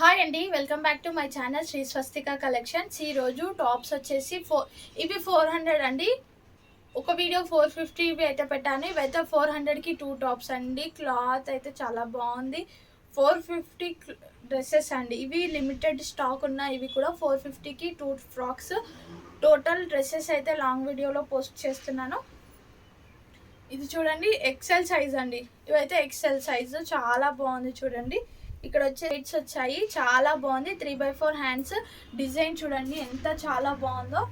Hi అండి welcome back to my channel Sri Swastika collections ఈరోజు tops వచ్చేసి four ఇవి ఫోర్ హండ్రెడ్ అండి. ఒక వీడియో ఫోర్ ఫిఫ్టీ ఇవి అయితే పెట్టాను. ఇవైతే ఫోర్ హండ్రెడ్కి టూ టాప్స్ అండి. క్లాత్ అయితే చాలా బాగుంది. ఫోర్ ఫిఫ్టీ డ్రెస్సెస్ అండి. ఇవి లిమిటెడ్ స్టాక్ ఉన్న ఇవి కూడా ఫోర్ ఫిఫ్టీకి టూ ఫ్రాక్స్ టోటల్ డ్రెస్సెస్ అయితే లాంగ్ వీడియోలో పోస్ట్ చేస్తున్నాను. ఇది చూడండి ఎక్సెల్ సైజ్ అండి. ఇవైతే ఎక్సెల్ సైజు చాలా బాగుంది చూడండి. ఇక్కడ వచ్చే రేట్స్ వచ్చాయి. చాలా బాగుంది. Three by four hands design చూడండి ఎంత చాలా బాగుందో.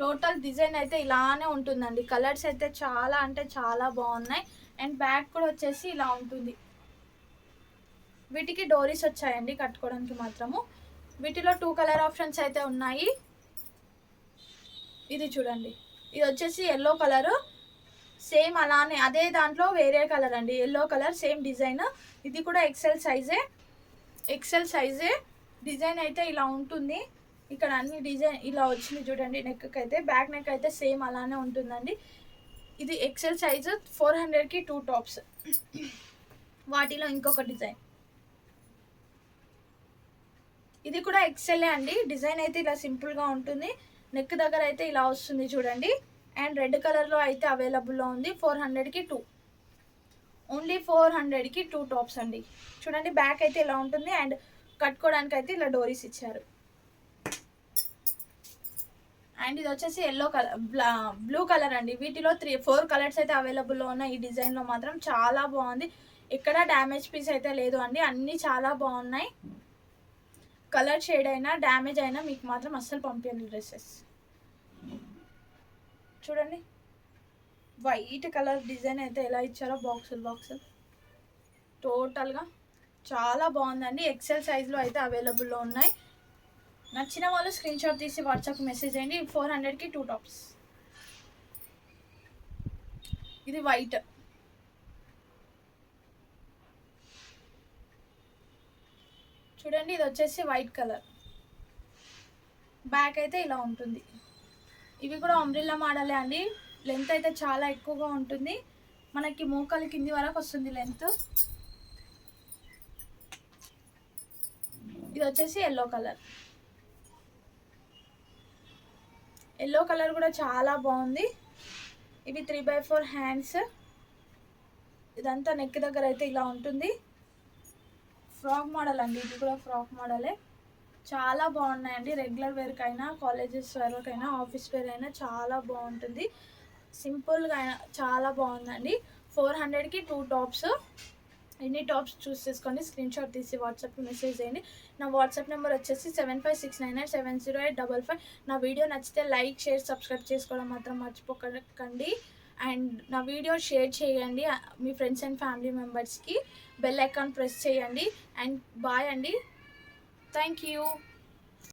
టోటల్ డిజైన్ అయితే ఇలానే ఉంటుందండి. కలర్స్ అయితే చాలా అంటే చాలా బాగున్నాయి. అండ్ బ్యాక్ కూడా వచ్చేసి ఇలా ఉంటుంది. వీటికి డోరీస్ వచ్చాయండి కట్టుకోవడానికి మాత్రము. వీటిలో టూ కలర్ ఆప్షన్స్ అయితే ఉన్నాయి. ఇది చూడండి. ఇది వచ్చేసి ఎల్లో కలర్ సేమ్ అలానే అదే దాంట్లో వేరే కలర్ అండి. Yellow colour same design. ఇది కూడా ఎక్సెల్ సైజే ఎక్సెల్ సైజే డిజైన్ అయితే ఇలా ఉంటుంది. ఇక్కడ అన్ని డిజైన్ ఇలా వచ్చింది చూడండి నెక్ అయితే బ్యాక్ నెక్ అయితే సేమ్ అలానే ఉంటుందండి. ఇది ఎక్సెల్ సైజు ఫోర్ హండ్రెడ్కి టూ టాప్స్ వాటిలో ఇంకొక డిజైన్. ఇది కూడా ఎక్సెల్ అండి. డిజైన్ అయితే ఇలా సింపుల్గా ఉంటుంది. నెక్ దగ్గర అయితే ఇలా వస్తుంది చూడండి. అండ్ రెడ్ కలర్లో అయితే అవైలబుల్లో ఉంది ఫోర్ హండ్రెడ్కి టూ. ఓన్లీ ఫోర్ హండ్రెడ్కి టూ టాప్స్ అండి. చూడండి బ్యాక్ అయితే ఇలా ఉంటుంది అండ్ కట్టుకోవడానికి అయితే ఇలా డోరీస్ ఇచ్చారు. అండ్ ఇది వచ్చేసి ఎల్లో కలర్ బ్లూ కలర్ అండి. వీటిలో త్రీ ఫోర్ కలర్స్ అయితే అవైలబుల్లో ఉన్నాయి. ఈ డిజైన్లో మాత్రం చాలా బాగుంది. ఇక్కడ డ్యామేజ్ పీస్ అయితే లేదు అండి. అన్నీ చాలా బాగున్నాయి. కలర్ షేడ్ అయినా డ్యామేజ్ అయినా మీకు మాత్రం అస్సలు పంపించండి డ్రెస్సెస్. చూడండి. వైట్ కలర్ డిజైన్ అయితే ఎలా ఇచ్చారో బాక్సులు బాక్సులు టోటల్గా చాలా బాగుందండి. ఎక్సెల్ సైజ్లో అయితే అవైలబుల్లో ఉన్నాయి. నచ్చిన వాళ్ళు స్క్రీన్ షాట్ తీసి వాట్సాప్ మెసేజ్ చేయండి. ఫోర్ హండ్రెడ్కి టూ టాప్స్ ఇది వైట్ చూడండి ఇది వచ్చేసి వైట్ కలర్ బ్యాక్ అయితే ఇలా ఉంటుంది. ఇవి కూడా అంబ్రిల్లా మోడలే అండి. లెంత్ అయితే చాలా ఎక్కువగా ఉంటుంది. మనకి మోకాలు కింది వరకు వస్తుంది లెంత్ ఇది వచ్చేసి ఎల్లో కలర్ ఎల్లో కలర్ కూడా చాలా బాగుంది. ఇవి త్రీ బై ఫోర్ హ్యాండ్స్ ఇదంతా నెక్ దగ్గర అయితే ఇలా ఉంటుంది. ఫ్రాక్ మోడల్ అండి. ఇది కూడా ఫ్రాక్ మోడలే చాలా బాగున్నాయండి. రెగ్యులర్ వేర్కైనా కాలేజెస్ వేర్కైనా ఆఫీస్ వేర్ అయినా చాలా బాగుంటుంది. సింపుల్గా అయినా చాలా బాగుందండి. ఫోర్ హండ్రెడ్కి టూ టాప్స్. ఎన్ని టాప్స్ చూస్ చేసుకోండి. స్క్రీన్ షాట్ తీసి వాట్సాప్కి మెసేజ్ చేయండి. నా వాట్సాప్ నెంబర్ వచ్చేసి seven five six nine eight seven zero eight double five. నా వీడియో నచ్చితే లైక్ షేర్ సబ్స్క్రైబ్ చేసుకోవడం మాత్రం మర్చిపోకండి. అండ్ నా వీడియో షేర్ చేయండి. మీ ఫ్రెండ్స్ అండ్ ఫ్యామిలీ మెంబర్స్కి బెల్ ఐకాన్ ప్రెస్ చేయండి. అండ్ బాయ్ అండి. Thank you.